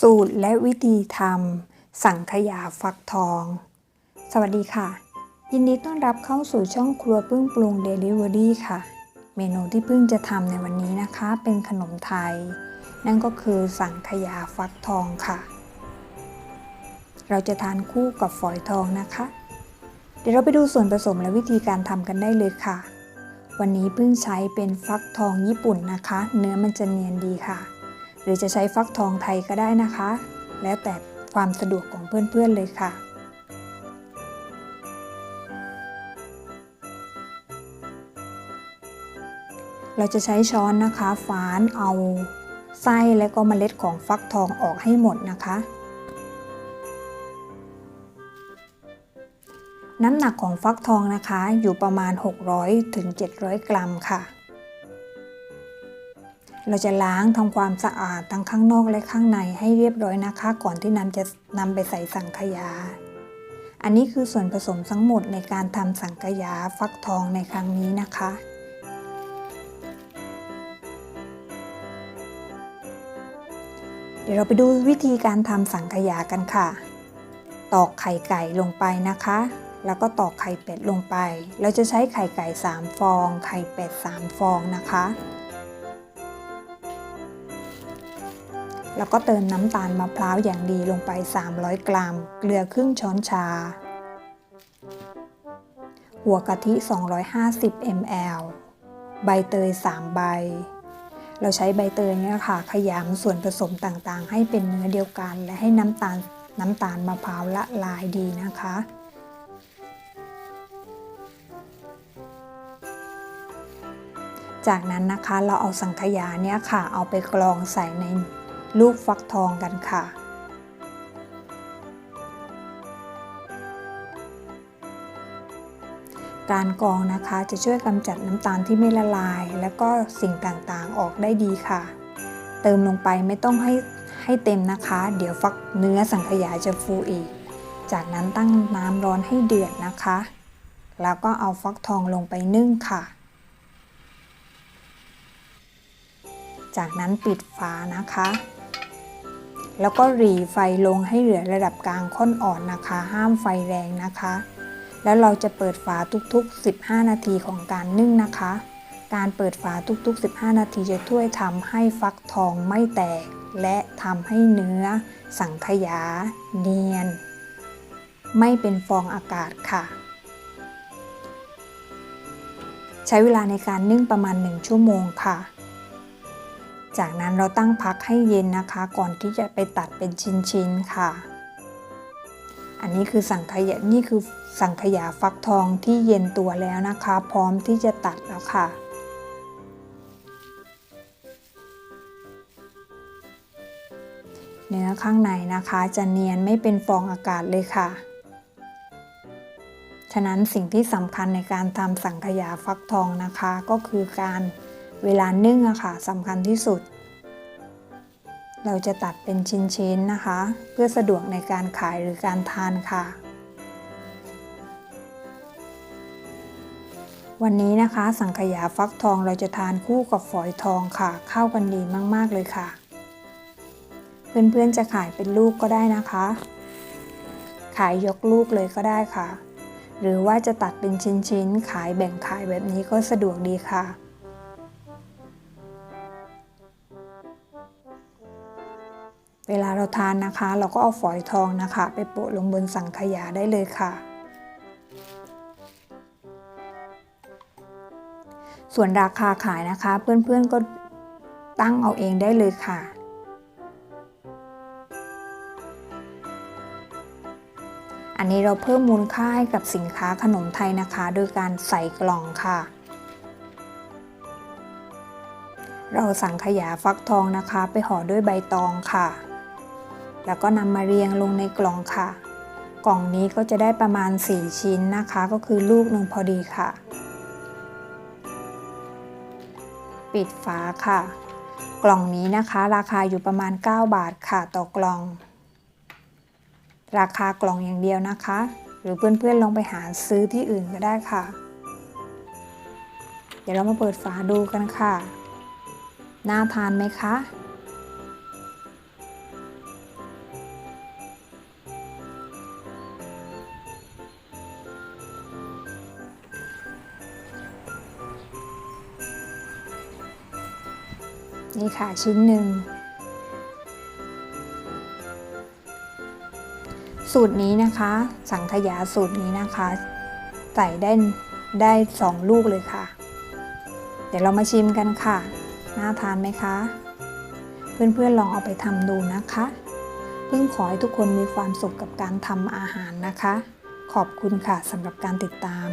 สูตรและวิธีทำสังขยาฟักทอง สวัสดีค่ะ ยินดีต้อนรับเข้าสู่ช่องครัวพึ่งปรุงเดลิเวอรี่ค่ะ เมนูที่พึ่งจะทำในวันนี้นะคะ เป็นขนมไทย นั่นก็คือสังขยาฟักทองค่ะ เราจะทานคู่กับฝอยทองนะคะ เดี๋ยวเราไปดูส่วนผสมและวิธีการทำกันได้เลยค่ะ วันนี้พึ่งใช้เป็นฟักทองญี่ปุ่นนะคะ เนื้อมันจะเนียนดีค่ะ หรือจะใช้ฟักทองไทยก็ได้นะคะ แล้วแต่ความสะดวกของเพื่อนๆเลยค่ะ เราจะใช้ช้อนนะคะฝานเอาไส้และก็เมล็ดของฟักทองออกให้หมดนะคะ น้ำหนักของฟักทองนะคะอยู่ประมาณ 600ถึง700 กรัมค่ะ เราจะล้างทำความสะอาดทั้งข้างนอกและข้างในให้เรียบร้อยนะคะ ก่อนที่นำจะนำไปใส่สังขยา อันนี้คือส่วนผสมทั้งหมดในการทำสังขยาฟักทองในครั้งนี้นะคะเดี๋ยวเราไปดูวิธีการทำสังขยากันค่ะ ตอกไข่ไก่ลงไปนะคะ แล้วก็ตอกไข่เป็ดลงไป เราจะใช้ไข่ไก่ 3 ฟอง ไข่เป็ด 3 ฟองนะคะ แล้วก็เติมน้ำตาลมะพร้าวอย่างดีลงไป 300 กรัม เกลือครึ่งช้อนชา หัวกะทิ 250 ml ใบเตย 3 ใบ เราใช้ใบเตยเนี่ยค่ะ ขยำส่วนผสมต่างๆ ให้เป็นเนื้อเดียวกัน และให้น้ำตาลน้ำตาลมะพร้าวละลายดีนะคะจากนั้นนะคะเราเอาสังขยาเนี่ยค่ะเอาไปกรองใส่ใน ลูกฟักทองกันค่ะ การกรองนะคะจะช่วยกำจัดน้ำตาลที่ไม่ละลาย แล้วก็สิ่งต่างๆออกได้ดีค่ะ เติมลงไปไม่ต้องให้ให้เต็มนะคะ เดี๋ยวฟักเนื้อสังขยาจะฟูอีก จากนั้นตั้งน้ำร้อนให้เดือดนะคะ แล้วก็เอาฟักทองลงไปนึ่งค่ะจากนั้นปิดฝานะคะ แล้วก็หรีไฟลงให้เหลือระดับกลางค่อนอ่อนนะคะ ห้ามไฟแรงนะคะ แล้วเราจะเปิดฝาทุกๆ 15 นาทีของการนึ่งนะคะ การเปิดฝาทุกๆ 15 นาทีจะช่วยทำให้ฟักทองไม่แตก และทำให้เนื้อ สังขยา เนียน ไม่เป็นฟองอากาศค่ะ ใช้เวลาในการนึ่งประมาณ 1 ชั่วโมงค่ะ จากนั้นเราตั้งพักให้เย็นนะคะ ก่อนที่จะไปตัดเป็นชิ้นๆค่ะ อันนี้คือสังขยานี่คือสังขยาฟักทองที่เย็นตัวแล้วนะคะ พร้อมที่จะตัดแล้วค่ะเนื้อข้างในนะคะจะเนียนไม่เป็นฟองอากาศเลยค่ะ ฉะนั้นสิ่งที่สำคัญในการทำสังขยาฟักทองนะคะ ก็คือการ เวลานึ่งอะค่ะสำคัญที่สุด เราจะตัดเป็นชิ้นๆนะคะ เพื่อสะดวกในการขายหรือการทานค่ะ วันนี้นะคะสังขยาฟักทองเราจะทานคู่กับฝอยทองค่ะ เข้ากันดีมากๆเลยค่ะ เพื่อนๆจะขายเป็นลูกก็ได้นะคะ ขายยกลูกเลยก็ได้ค่ะหรือว่าจะตัดเป็นชิ้นๆ ขายแบ่งขายแบบนี้ก็สะดวกดีค่ะ เวลาเราทานนะคะ เราก็เอาฝอยทองนะคะ ไปโปะลงบนสังขยาได้เลยค่ะ ส่วนราคาขายนะคะ เพื่อนๆก็ตั้งเอาเองได้เลยค่ะ อันนี้เราเพิ่มมูลค่าให้กับสินค้าขนมไทยนะคะ โดยการใส่กล่องค่ะเราสั่งขยาฟักทองนะคะ ไปห่อด้วยใบตองค่ะ แล้วก็นำมาเรียงลงในกล่องค่ะ กล่องนี้ก็จะได้ประมาณ 4 ชิ้นนะคะ ก็คือลูกหนึ่งพอดีค่ะ ปิดฝาค่ะ กล่องนี้นะคะ ราคาอยู่ประมาณ 9 บาทค่ะต่อกล่อง ราคากล่องอย่างเดียวนะคะ หรือเพื่อนๆลองไปหาซื้อที่อื่นก็ได้ค่ะ เดี๋ยวเรามาเปิดฝาดูกันค่ะ น่าทานไหมคะ นี่ค่ะชิ้นหนึ่ง สูตรนี้นะคะ สังขยาสูตรนี้นะคะ ใส่ได้ได้สองลูกเลยค่ะ เดี๋ยวเรามาชิมกันค่ะ น่าทานไหมคะ เพื่อนๆลองเอาไปทำดูนะคะเพิ่งขอให้ทุกคนมีความสุขกับการทำอาหารนะคะ ขอบคุณค่ะสำหรับการติดตาม